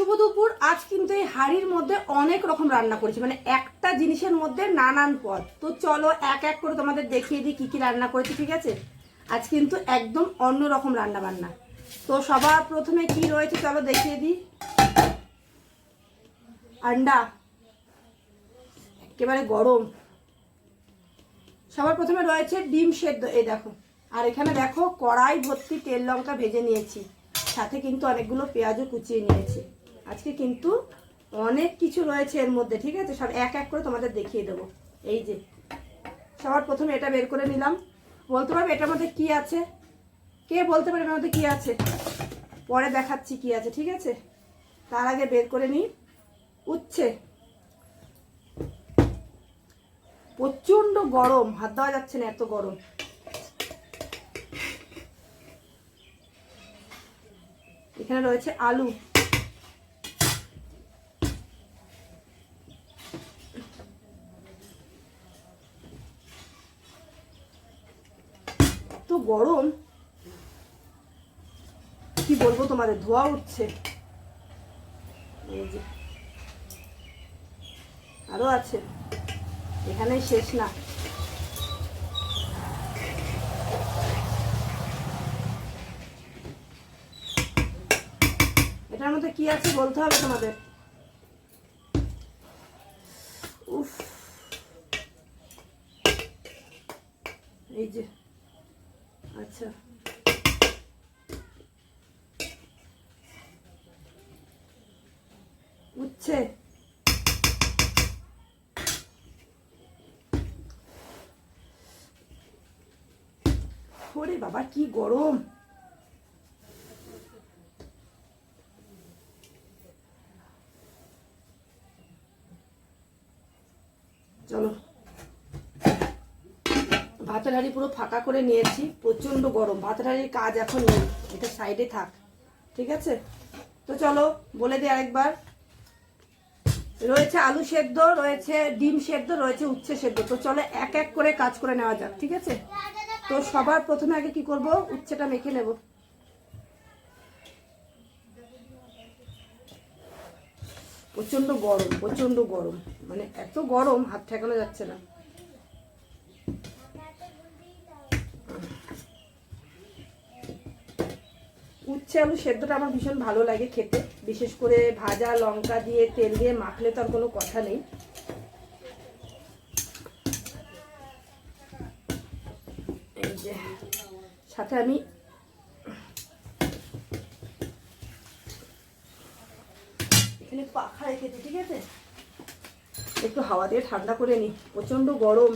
শুভ দুপুর। আজ কিন্তু এই হাড়ির মধ্যে অনেক রকম রান্না করেছি। মানে একটা জিনিসের মধ্যে নানান পদ। তো চলো এক এক করে তোমাদের দেখিয়ে দিই কি কি রান্না করেছি, ঠিক আছে? আজ কিন্তু একদম অন্য রকম রান্না বান্না তো সবার প্রথমে কি রয়েছে চলো দেখিয়ে দিই। আন্ডা। একেবারে গরম। সবার প্রথমে রয়েছে ডিম সেদ্ধ। এই দেখো। আর এখানে দেখো কড়াই, ভর্তি তেল, লঙ্কা ভেজে নিয়েছি। সাথে কিন্তু অনেকগুলো পেঁয়াজও কুচিয়ে নিয়েছি। আজকে কিন্তু অনেক কিছু রয়েছে এর মধ্যে, ঠিক আছে? সব এক এক করে তোমাদের দেখিয়ে দেবো। এই যে, সবার প্রথমে এটা বের করে নিলাম। বলতে পারবে এটার মধ্যে কি আছে? কে বলতে পারবে এটার মধ্যে কি আছে? পরে দেখাচ্ছি কি আছে, ঠিক আছে? তার আগে বের করে নিই। উচ্ছে। প্রচণ্ড গরম, হাত দেওয়া যাচ্ছে না এত গরম। এখানে রয়েছে আলু। এত গরম। কি বলব তোমাদের ধোয়া উঠছে। আরও আছে। এখানেই শেষ না। এটার মধ্যে কি আছে বলতে হবে তোমাদের? উফ। এই যে। আচ্ছা। উচ্ছে ওরে বাবা কি গরম চলো ভাতের হাঁড়ি পুরো ফাঁকা করে নিয়েছি প্রচণ্ড গরম। ভাতের হাঁড়ির কাজ এখন নেই, এটা সাইডে থাক, ঠিক আছে? তো চলো, বলে দিই আরেকবার। রয়েছে আলু সেদ্ধ, রয়েছে ডিম সেদ্ধ, রয়েছে উচ্ছে সেদ্ধ। তো চলো, এক এক করে কাজ করে নেওয়া যাক, ঠিক আছে? তো সবার প্রথমে আগে কি করব? উচ্ছেটা মেখে নেব। প্রচণ্ড গরম প্রচণ্ড গরম। মানে এত গরম, হাত ঠেকানো যাচ্ছে না। উচ্ছে আলু সেদ্ধটা আমার ভীষণ ভালো লাগে খেতে। বিশেষ করে ভাজা লঙ্কা দিয়ে তেল দিয়ে মাখলে তো আর কোনো কথা নেই। সাথে আমি এখানে পাখা রেখেছি ঠিক আছে? একটু হাওয়া দিয়ে ঠান্ডা করে নিই প্রচণ্ড গরম।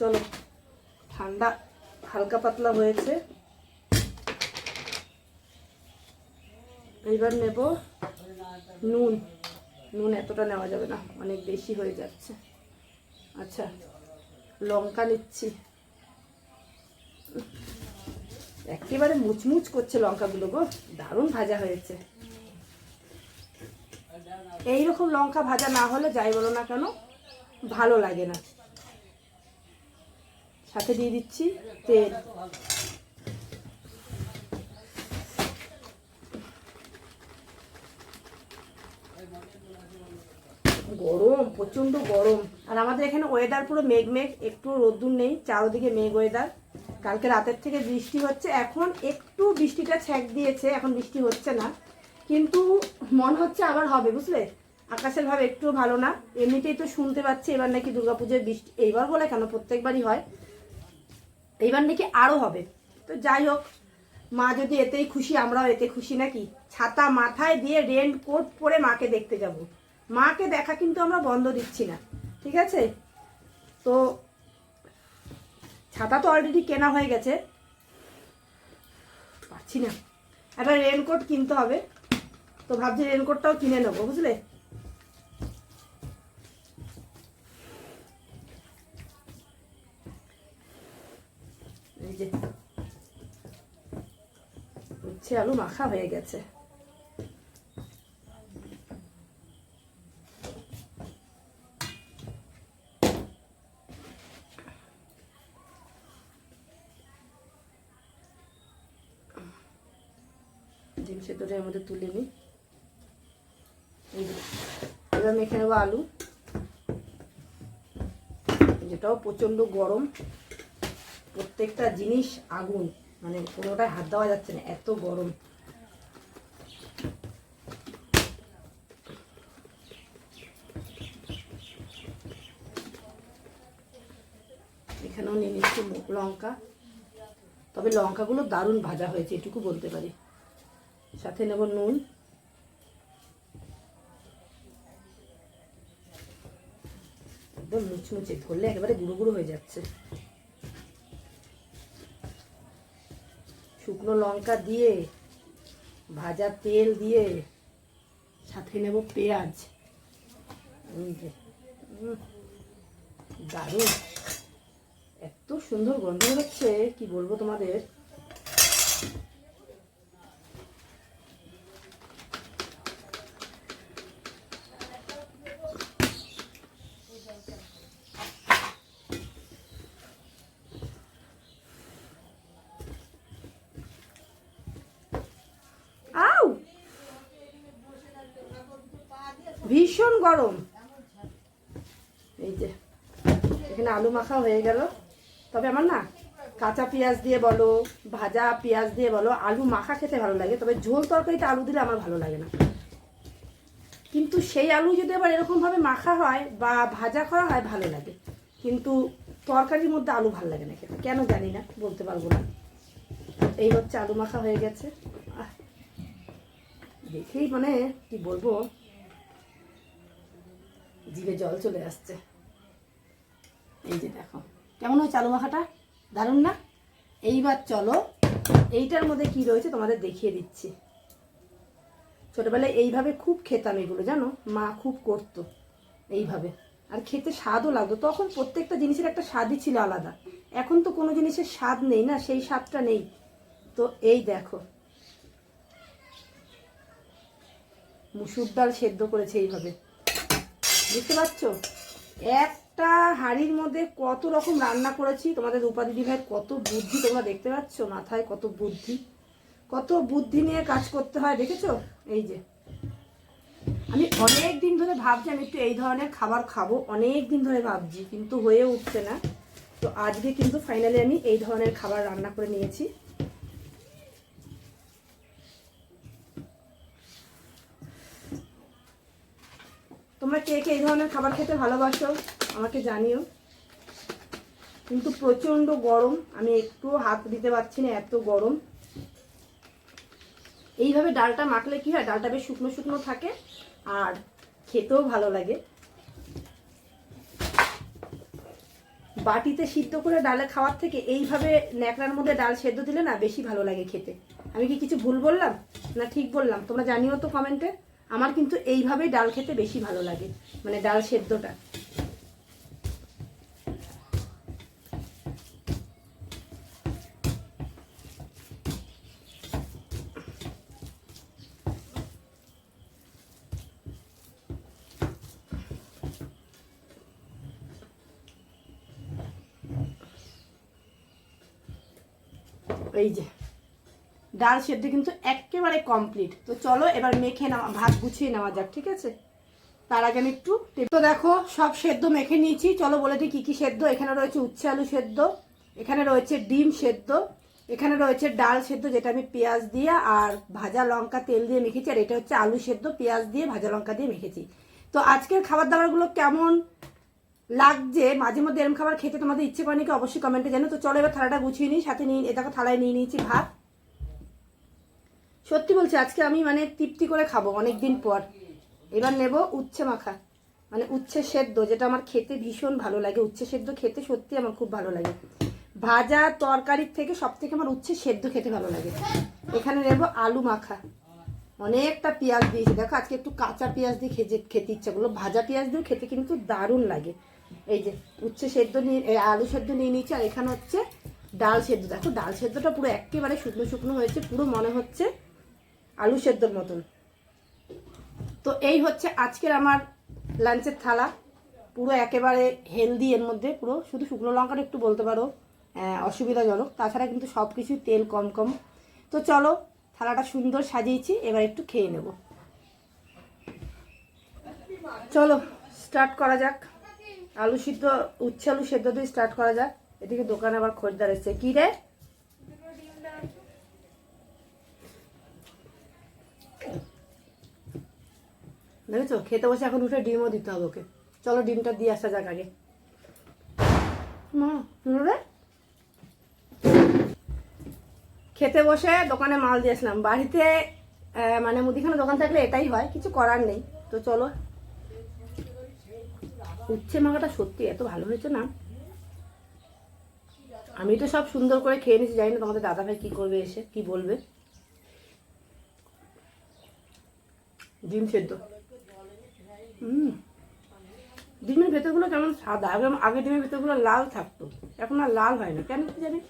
চলো। ঠান্ডা হালকা পাতলা হয়েছে। এইবার নেব নুন। নুন এতটা নেওয়া যাবে না, অনেক বেশি হয়ে যাচ্ছে। আচ্ছা লঙ্কা নিচ্ছি। একেবারে মুচমুচ করছে লঙ্কাগুলো গো, দারুণ ভাজা হয়েছে। এইরকম লঙ্কা ভাজা না হলে, যাই বলো না কেন, ভালো লাগে না। সাথে দিয়ে দিচ্ছি তেল। গরম প্রচণ্ড গরম। আর আমাদের এখানে ওয়েদার পুরো মেঘ মেঘ একটু রোদ্দুর নেই চারোদিকে মেঘ ওয়েদার কালকে রাতের থেকে বৃষ্টি হচ্ছে এখন একটু বৃষ্টিটা ছ্যাক দিয়েছে এখন বৃষ্টি হচ্ছে না। কিন্তু মনে হচ্ছে আবার হবে বুঝলে? আকাশের ভাব একটু ভালো না এমনিতেই তো শুনতে পাচ্ছি এবার নাকি দুর্গাপুজোর বৃষ্টি এইবার বলে কেন? প্রত্যেকবারই হয়। এইবার নাকি আরও হবে। তো যাই হোক, মা যদি এতেই খুশি, আমরাও এতে খুশি নাকি? ছাতা মাথায় দিয়ে রেন কোট পরে মাকে দেখতে যাব। মাকে দেখা কিন্তু আমরা বন্ধ দিচ্ছি না, ঠিক আছে? তো ছাতা তো অলরেডি কেনা হয়ে গেছে। পাচ্ছি না। একটা রেনকোট কিনতে হবে। তো ভাবছি রেনকোটটাও কিনে নেব, বুঝলে? উচ্ছে আলু মাখা হয়ে গেছে। ডিম সেদ্ধটা এর মধ্যে তুলে নিই। এবার আলু। যেটাও প্রচণ্ড গরম। প্রত্যেকটা জিনিস আগুন। মানে কোনোটায় হাত দেওয়া যাচ্ছে না, এত গরম। এখানেও নিয়ে নিচ্ছি লঙ্কা। তবে লঙ্কাগুলো দারুণ ভাজা হয়েছে, এটুকু বলতে পারি। সাথে নেব নুন। একদম মুচমুচে ধরলে একেবারে গুঁড়ো গুঁড়ো হয়ে যাচ্ছে। শুকনো লঙ্কা দিয়ে, ভাজা তেল দিয়ে, সাথে নেব পেঁয়াজ। দারুণ। এত সুন্দর গন্ধ হচ্ছে কি বলব তোমাদের? ভীষণ গরম। এই যে, এখানে আলু মাখা হয়ে গেল। তবে আমার না কাঁচা পেঁয়াজ দিয়ে বলো, ভাজা পেঁয়াজ দিয়ে বলো, আলু মাখা খেতে ভালো লাগে। তবে ঝোল তরকারিতে আলু দিলে আমার ভালো লাগে না। কিন্তু সেই আলু যদি আবার এরকমভাবে মাখা হয় বা ভাজা করা হয়, ভালো লাগে। কিন্তু তরকারির মধ্যে আলু ভালো লাগে না খেতে। কেন জানি না, বলতে পারব না। এই হচ্ছে আলু মাখা হয়ে গেছে। দেখেই মানে কি বলব? জিভে জল চলে আসছে। এই যে দেখো, কেমন হয়েছে আলু মাখাটা? দারুণ না? এইবার চলো, এইটার মধ্যে কি রয়েছে তোমাদের দেখিয়ে দিচ্ছি। ছোটবেলায় এইভাবে খুব খেতাম এগুলো, জানো? মা খুব করতো এইভাবে। আর খেতে স্বাদও লাগতো। তখন প্রত্যেকটা জিনিসের একটা স্বাদই ছিল আলাদা। এখন তো কোনো জিনিসের স্বাদ নেই না, সেই স্বাদটা নেই। তো এই দেখো। মুসুর ডাল সেদ্ধ করেছে এইভাবে। বুঝতে পারছ একটা হাঁড়ির মধ্যে কত রকম রান্না করেছি। তোমাদের উপাদিদি ভাইয়ের কত বুদ্ধি তোমরা দেখতে পাচ্ছ? মাথায় কত বুদ্ধি। কত বুদ্ধি নিয়ে কাজ করতে হয়, দেখেছ? এই যে। আমি অনেক দিন ধরে ভাবছি আমি একটু এই ধরনের খাবার খাব। অনেক দিন ধরে ভাবছি, কিন্তু হয়ে উঠছে না। তো আজকে কিন্তু ফাইনালি আমি এই ধরনের খাবার রান্না করে নিয়েছি। তোমরা কে কে এই ধরনের খাবার খেতে ভালোবাসো, আমাকে জানিও। কিন্তু প্রচণ্ড গরম, আমি একটু হাত দিতে পারছি না, এত গরম। এইভাবে ডালটা মাখলে কি হয়, ডালটা বেশ শুকনো শুকনো থাকে, আর খেতেও ভালো লাগে। বাটিতে সিদ্ধ করে ডালে খাওয়ার থেকে এইভাবে ন্যাকড়ার মধ্যে ডাল সেদ্ধ দিলে না বেশি ভালো লাগে খেতে। আমি কি কিছু ভুল বললাম? না ঠিক বললাম? তোমরা জানিও তো কমেন্টে। আমার কিন্তু এইভাবেই ডাল খেতে বেশি ভালো লাগে মানে ডাল সেদ্ধটা। এই যে। ডাল সেদ্ধ কিন্তু একেবারে কমপ্লিট তো চলো এবার মেখে নেওয়া ভাত গুছিয়ে নেওয়া যাক, ঠিক আছে? তার আগে আমি একটু তো দেখো, সব সেদ্ধ মেখে নিয়েছি। চলো বলে দিই কী কী সেদ্ধ? এখানে রয়েছে উচ্ছে আলু সেদ্ধ, এখানে রয়েছে ডিম সেদ্ধ, এখানে রয়েছে ডাল সেদ্ধ, যেটা আমি পেঁয়াজ দিয়ে আর ভাজা লঙ্কা তেল দিয়ে মেখেছি, আর এটা হচ্ছে আলু সেদ্ধ, পেঁয়াজ দিয়ে ভাজা লঙ্কা দিয়ে মেখেছি। তো আজকের খাবার দাবারগুলো কেমন লাগছে? মাঝে মধ্যে এরম খাবার খেতে তোমাদের ইচ্ছে করে নাকি অবশ্যই কমেন্টে জানো তো চলো এবার থালাটা গুছিয়ে নিই, সাথে নিয়ে এ দেখো থালায় নিয়ে নিয়েছি ভাত। সত্যি বলছি, আজকে আমি মানে তৃপ্তি করে খাব অনেক দিন পর। এবার নেব উচ্ছে মাখা। মানে উচ্ছে সেদ্ধ, যেটা আমার খেতে ভীষণ ভালো লাগে। উচ্ছে সেদ্ধ খেতে সত্যি আমার খুব ভালো লাগে। ভাজা তরকারির থেকে সব থেকে আমার উচ্ছে সেদ্ধ খেতে ভালো লাগে। এখানে নেব আলু মাখা। অনেকটা পেঁয়াজ দিয়েছি। দেখো, আজকে একটু কাঁচা পেঁয়াজ দিয়ে খেতে খেতে ইচ্ছা করল। ভাজা পেঁয়াজ দিয়ে খেতে কিন্তু দারুণ লাগে। এই যে, উচ্ছে সেদ্ধ নিয়ে আলু সেদ্ধ নিয়ে নিয়েছি, আর এখানে হচ্ছে ডাল সেদ্ধ। দেখো, ডাল সেদ্ধটা পুরো একেবারে শুকনো শুকনো হয়েছে। পুরো মনে হচ্ছে আলু সেদ্ধর মতন। তো এই হচ্ছে আজকের আমার লাঞ্চের থালা। পুরো একেবারে হেলদি এর মধ্যে, পুরো শুধু শুকনো লঙ্কাটা একটু বলতে পারো অসুবিধাজনক। তাছাড়া কিন্তু সব কিছুই তেল কম কম। তো চলো, থালাটা সুন্দর সাজিয়েছি, এবার একটু খেয়ে নেব। চলো স্টার্ট করা যাক। আলু সিদ্ধ, উচ্ছে আলু সেদ্ধ দিয়ে স্টার্ট করা যাক। এদিকে দোকানে আবার খরিদ্দার এসছে। কী রে? দেখেছ? খেতে বসে এখন উঠে ডিমও দিতে হবে ওকে। চলো ডিমটা দিয়ে আসা যাক আগে। মা খেতে বসে দোকানে মাল দিয়েছিলাম বাড়িতে মানে মুদিখানা দোকান থাকলে এটাই হয়, কিছু করার নেই। তো চলো। উচ্ছে মাখাটা সত্যি এত ভালো হয়েছে না? আমি তো সব সুন্দর করে খেয়ে নিয়েছি, জানি না তোমাদের দাদা ভাই কি করবে এসে, কি বলবে। ডিম সেদ্ধ। ডিমের ভেতরগুলো কেমন সাদা? আগে আগে ডিমের ভেতরগুলো লাল থাকতো। এখন আর লাল হয় না। কেন কি জানি?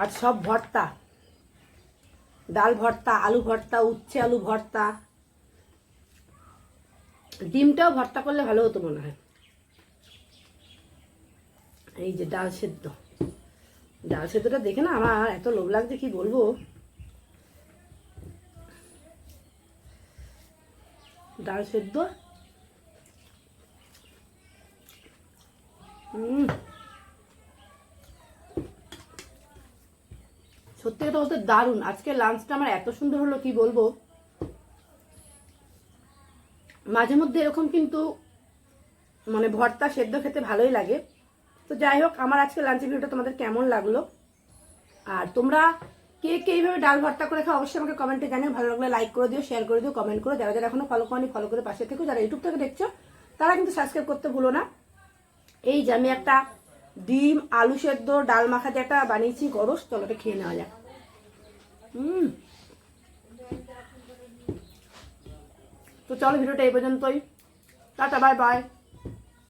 আর সব ভর্তা। ডাল ভর্তা, আলু ভর্তা, উচ্ছে আলু ভর্তা। ডিমটাও ভর্তা করলে ভালো হতো মনে হয়। এই যে ডাল সেদ্ধ। ডাল সেদ্ধটা দেখে না আমার এত লোভ লাগছে, কি বলব? ডাল সেদ্ধ। সত্যি কথা বলতে দারুণ। আজকে লাঞ্চটা আমার এত সুন্দর হলো, কি বলব? মাঝে মধ্যে এরকম কিন্তু মানে ভর্তা সেদ্ধ খেতে ভালোই লাগে। তো যাই হোক, আমার আজকে লাঞ্চের ভিডিওটা তোমাদের কেমন লাগল? আর তোমরা কে কে এইভাবে ডাল ভর্তা করে খাও অবশ্যই আমাকে কমেন্টে জানিও। ভালো লাগলে লাইক করে দিও শেয়ার করে দিও কমেন্ট করো। যারা যারা এখনও ফলো করনি ফলো করে পাশে থেকো। যারা ইউটিউব থেকে দেখছ, তারা কিন্তু সাবস্ক্রাইব করতে ভুলো না। এই যে আমি একটা ডিম, আলু সেদ্ধ, ডাল মাখা যে একটা বানিয়েছি, গরস। চলো খেয়ে নেওয়া যাক। হুম। তো চলো ভিডিওটা এই পর্যন্তই। Tata bye bye.